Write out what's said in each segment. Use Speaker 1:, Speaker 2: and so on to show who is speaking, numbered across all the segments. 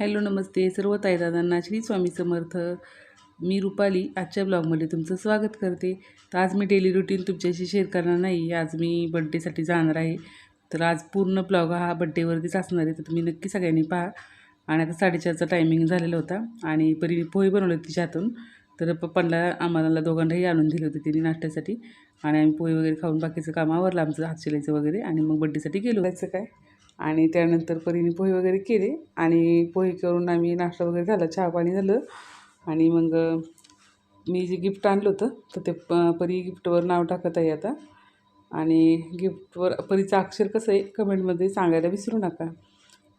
Speaker 1: Hello नमस्ते. सर्व ताईदादांना श्री स्वामी समर्थ. मी रुपाली. आजच्या ब्लॉगमध्ये तुमचं स्वागत करते. तर आज मी डेली रुटीन तुमच्याशी शेअर करणार नाही. आज मी बड्डेसाठी जाणार आहे. तर आज पूर्ण ब्लॉग हा बड्डेवरतीच असणार आहे. तर तुम्ही नक्की सगळ्यांनी पहा. आणि आता साडेचारचा टायमिंग झालेला होता. आणि परी पोहे बनवले तिच्या हातून तर पप्पांना आम्हाला दोघांनाही आणून दिले होते तिने नाश्त्यासाठी. आणि आम्ही पोहे वगैरे खाऊन बाकीचं काम आवरलं आमचं हातशिलाईचं वगैरे. आणि मग बड्डेसाठी गेलो. जायचं काय? आणि त्यानंतर परीने पोहे वगैरे केले आणि पोहे करून आम्ही नाश्ता वगैरे झाला चहा पाणी झालं. आणि मग मी जे गिफ्ट आणलं होतं तर ते प परी गिफ्टवर नाव टाकत आहे आता. आणि गिफ्टवर परीचं अक्षर कसं आहे कमेंटमध्ये सांगायला विसरू नका.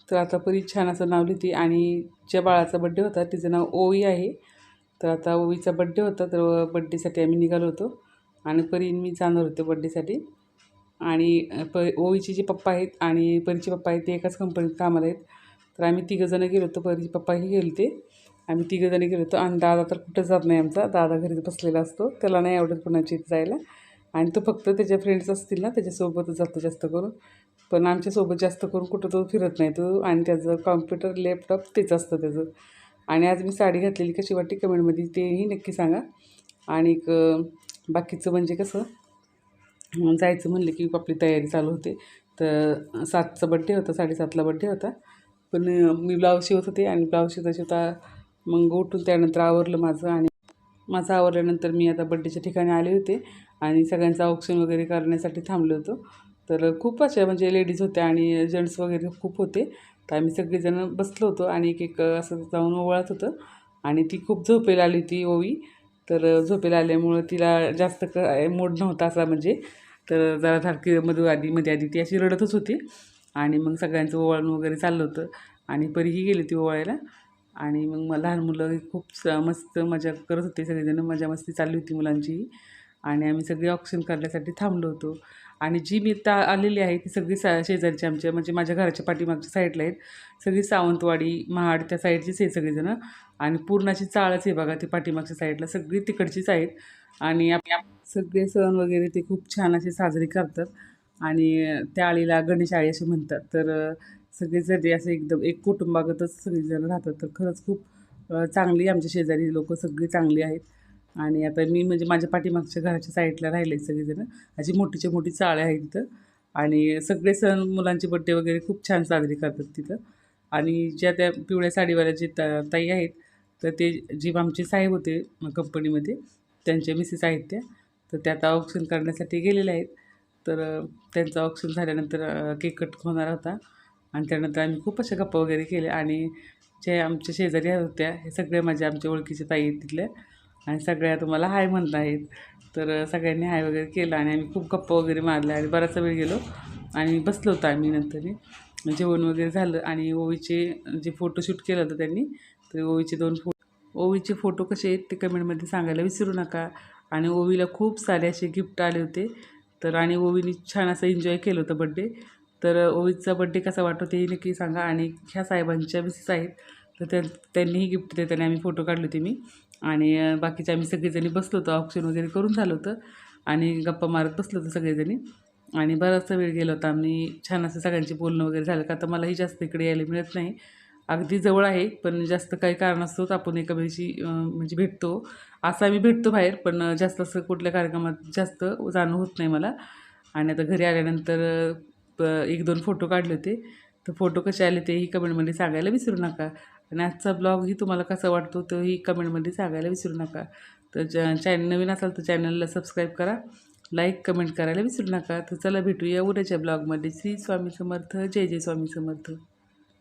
Speaker 1: तर आता परी छान असं नाव लिहिते आणि ज्या बाळाचा बड्डे होता तिचं नाव ओवी आहे. तर आता ओवीचा बड्डे होता तर बड्डेसाठी आम्ही निघालो होतो. आणि परीन मी जाणार होते बड्डेसाठी आणि प ओवीचे जे पप्पा आहेत आणि परीचे पप्पा आहेत ते एकाच कंपनीत कामाला आहेत. तर आम्ही तिघंजणं गेलो होतो परीचे पप्पाही गेले ते आम्ही तिघंजणं गेलो होतो आणि दादा तर कुठं जात नाही आमचा. दादा घरीच बसलेला असतो. त्याला नाही आवडत कोणाची इथं जायला. आणि तो फक्त त्याच्या फ्रेंड्स असतील ना त्याच्यासोबतच जातो जास्त करून. पण आमच्यासोबत जास्त करून कुठं तो फिरत नाही तो. आणि त्याचं कॉम्प्युटर लॅपटॉप तेच असतं त्याचं. आणि आज मी साडी घातलेली कशी वाटते कमेंटमध्ये तेही नक्की सांगा. आणि बाकीचं म्हणजे कसं जायचं म्हणलं की आपली तयारी चालू होते. तर सातचा बड्डे होता साडेसातला बड्डे होता. पण मी ब्लाऊज शिवत होते आणि ब्लाऊज शिवता शिवता मग उठून त्यानंतर आवरलं माझं आणि माझं आवरल्यानंतर मी आता बड्डेच्या ठिकाणी आले होते आणि सगळ्यांचं औक्षण वगैरे करण्यासाठी थांबलो होतो. तर खूप अशा म्हणजे लेडीज होत्या आणि जेंट्स वगैरे खूप होते. तर आम्ही सगळेजणं बसलो होतो आणि एक एक असं जाऊन ओवळत होतं. आणि ती खूप झोपेला आली होती ओवी. तर झोपेला आल्यामुळं तिला जास्त क मूड नव्हता असा म्हणजे. तर जरा सारखी मधू आधी मध्ये आधी ती अशी रडतच होती. आणि मग सगळ्यांचं ओवाळण वगैरे चाललं होतं. आणि परीही गेली ती ओवाळायला. आणि मग मला लहान मुलं खूप स मस्त मजा करत होते सगळेजणं. मजा मस्ती चालली होती मुलांची आणि आम्ही सगळे ऑक्सिजन करण्यासाठी थांबलो होतो. आणि जी मी ता आलेली आहे ती सगळी सा शेजारची आमच्या म्हणजे माझ्या घराच्या पाठीमागच्या साईडला आहेत. सगळी सावंतवाडी महाड त्या साईडचीच आहे सगळीजणं. आणि पूर्णाची चाळच आहे बघा ती पाठीमागच्या साईडला. सगळी तिकडचीच आहेत. आणि सगळे सण वगैरे ते खूप छान असे साजरे करतात. आणि त्या आळीला गणेश आळी असे म्हणतात. तर सगळेजण असे एकदम एक कुटुंबागतच सगळेजण राहतात. तर खरंच खूप चांगली आमच्या शेजारी लोक सगळी चांगली आहेत. आणि आता मी म्हणजे माझ्या पाठीमागच्या घराच्या साईडला राहिले सगळेजणं. अशी मोठीच्या मोठी चाळे आहेत तिथं आणि सगळे सण मुलांचे बड्डे वगैरे खूप छान साजरे करतात तिथं. आणि ज्या त्या पिवळ्या साडीवाल्या जे ताई आहेत तर ते जे आमचे साहेब होते कंपनीमध्ये त्यांच्या मिसेस आहेत त्या. तर त्या आता ऑप्शन करण्यासाठी गेलेल्या आहेत. तर त्यांचं ऑप्शन झाल्यानंतर केक कट होणार होता. आणि त्यानंतर आम्ही खूप अशा गप्पा वगैरे केल्या. आणि जे आमच्या शेजारी होत्या हे सगळे माझ्या आमच्या ओळखीचे ताई आहेत तिथल्या. आणि सगळ्या तुम्हाला हाय म्हणत आहेत तर सगळ्यांनी हाय वगैरे केलं आणि आम्ही खूप गप्पा वगैरे मारल्या आणि बराचसा वेळ गेलो. आणि बसलो होतो आम्ही नंतर. जेवण वगैरे झालं आणि ओवीचे जे फोटोशूट केलं होतं त्यांनी तर ओवीचे दोन फो ओवीचे फोटो कसे आहेत ते कमेंटमध्ये सांगायला विसरू नका. आणि ओवीला खूप सारे असे गिफ्ट आले होते. तर आणि ओवीने छान असं एन्जॉय केलं होतं बड्डे तर ओवीचा बड्डे कसा वाटतो तेही नक्की सांगा. आणि ह्या साहेबांच्या मिसेस आहेत तर त्यांनीही गिफ्ट देताना आम्ही फोटो काढले होते मी. आणि बाकीचे आम्ही सगळेजणी बसलो होतो ऑप्शन वगैरे करून झालं होतं आणि गप्पा मारत बसलो होतो सगळेजणी. आणि बराचसा वेळ गेला होता आम्ही छान असं सगळ्यांचे बोलणं वगैरे झालं का तर मलाही जास्त इकडे यायला मिळत नाही. अगदी जवळ आहे पण जास्त काही कारण आपण एकामेकाशी म्हणजे भेटतो. असं आम्ही भेटतो बाहेर पण जास्त असं कुठल्या कार्यक्रमात जास्त जाणं होत नाही मला. आणि आता घरी आल्यानंतर एक दोन फोटो काढले होते. तर फोटो कसे आले तेही कमेंटमध्ये सांगायला विसरू नका. आणि आजचा ब्लॉगही तुम्हाला कसा वाटतो तोही कमेंटमध्ये सांगायला विसरू नका. तर चॅनल नवीन असाल तर चॅनलला सबस्क्राईब करा. लाईक कमेंट करायला विसरू नका. तर चला भेटूया उद्याच्या ब्लॉगमध्ये. श्री स्वामी समर्थ. जय जय स्वामी समर्थ.